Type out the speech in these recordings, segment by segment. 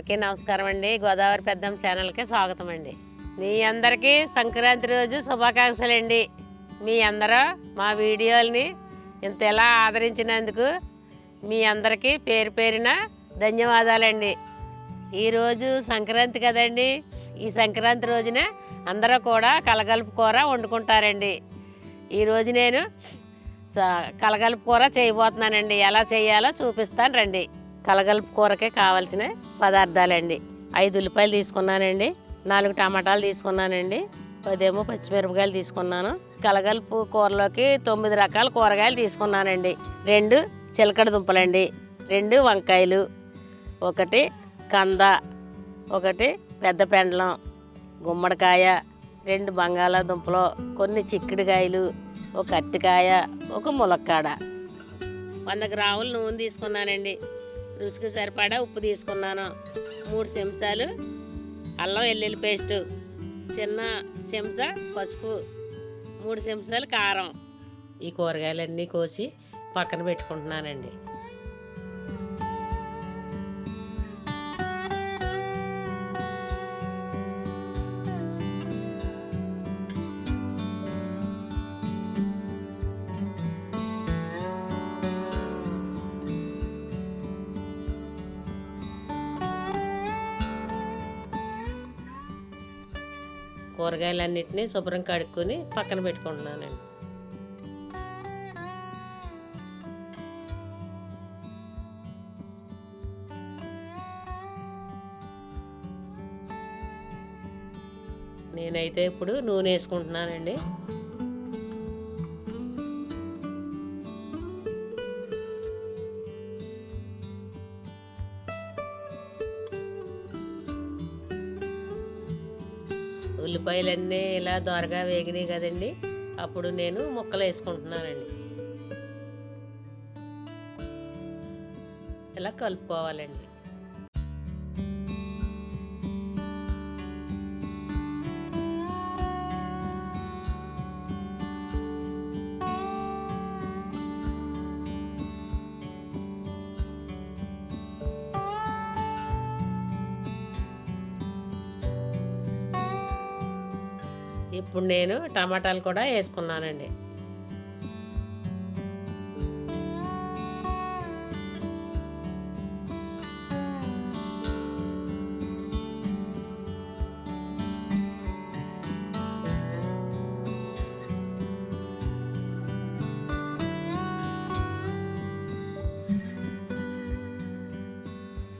అందరికీ నమస్కారం అండి. గోదావరి పెద్దమ్మ ఛానల్కి స్వాగతం అండి. మీ అందరికీ సంక్రాంతి రోజు శుభాకాంక్షలు అండి. మీ అందరూ మా వీడియోల్ని ఇంత ఎలా ఆదరించినందుకు మీ అందరికీ పేరు పేరిన ధన్యవాదాలండి. ఈరోజు సంక్రాంతి కదండి. ఈ సంక్రాంతి రోజున అందరూ కూడా కలగలుపు కూర వండుకుంటారండి. ఈరోజు నేను కలగలుపు కూర చేయబోతున్నానండి. ఎలా చేయాలో చూపిస్తాను రండి. కలగలుపు కూరకి కావాల్సిన పదార్థాలండి. ఐదు ఉల్లిపాయలు తీసుకున్నానండి. నాలుగు టమాటాలు తీసుకున్నానండి. పదేమో పచ్చిమిరపకాయలు తీసుకున్నాను. కలగలుపు కూరలోకి తొమ్మిది రకాల కూరగాయలు తీసుకున్నానండి. రెండు చిలకడ దుంపలండి. రెండు వంకాయలు. ఒకటి కంద. ఒకటి పెద్ద పెండలం. గుమ్మడికాయ. రెండు బంగాళాదుంపలు. కొన్ని చిక్కుడుకాయలు. ఒక అట్టికాయ ఒక ములక్కాడ. వంద గ్రాముల నూనె తీసుకున్నానండి. రుచికి సరిపడా ఉప్పు తీసుకున్నాను. మూడు చెంచాలు అల్లం వెల్లుల్లి పేస్టు చిన్న చెంచా పసుపు మూడు చెంచాలు కారం. ఈ కూరగాయలన్నీ కోసి పక్కన పెట్టుకుంటున్నానండి. కూరగాయలన్నిటినీ శుభ్రం కడుక్కొని పక్కన పెట్టుకుంటున్నానండి. నేనైతే ఇప్పుడు నూనె వేసుకుంటున్నానండి. ఉల్లిపాయలన్నీ ఇలా దోరగా వేగినాయి కదండి. అప్పుడు నేను ముక్కలు వేసుకుంటున్నానండి. ఇలా కలుపుకోవాలండి. ఇప్పుడు నేను టమాటాలు కూడా వేసుకున్నానండి.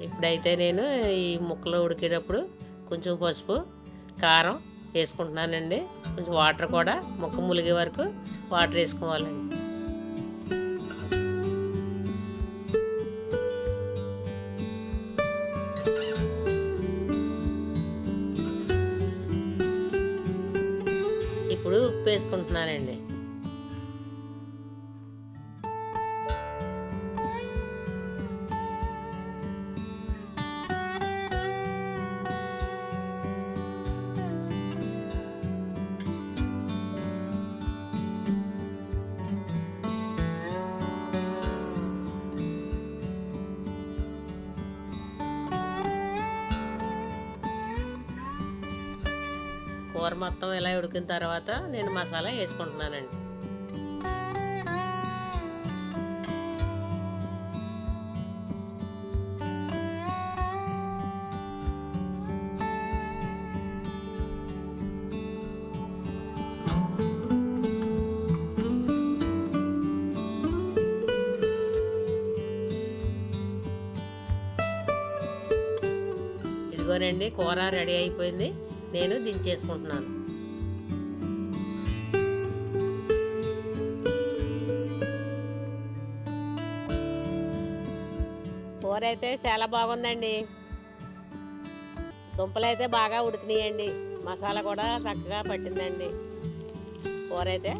ఇప్పుడైతే నేను ఈ ముక్కలు ఉడికేటప్పుడు కొంచెం పసుపు కారం వేసుకుంటున్నానండి. కొంచెం వాటర్ కూడా ముక్క ములిగే వరకు వాటర్ వేసుకోవాలండి. ఇప్పుడు ఉప్పు వేసుకుంటున్నానండి. కూర మొత్తం ఇలా ఉడికిన తర్వాత నేను మసాలా వేసుకుంటున్నానండి. ఇదిగోనండి కూర రెడీ అయిపోయింది. నేను దించేసుకుంటున్నాను. కూర అయితే చాలా బాగుందండి. దుంపలు అయితే బాగా ఉడికినాయండి. మసాలా కూడా చక్కగా పట్టిందండి. కూర అయితే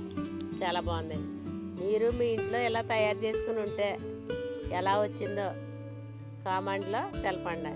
చాలా బాగుందండి. మీరు మీ ఇంట్లో ఎలా తయారు చేసుకుని ఉంటే ఎలా వచ్చిందో కామెంట్లో తెలపండి.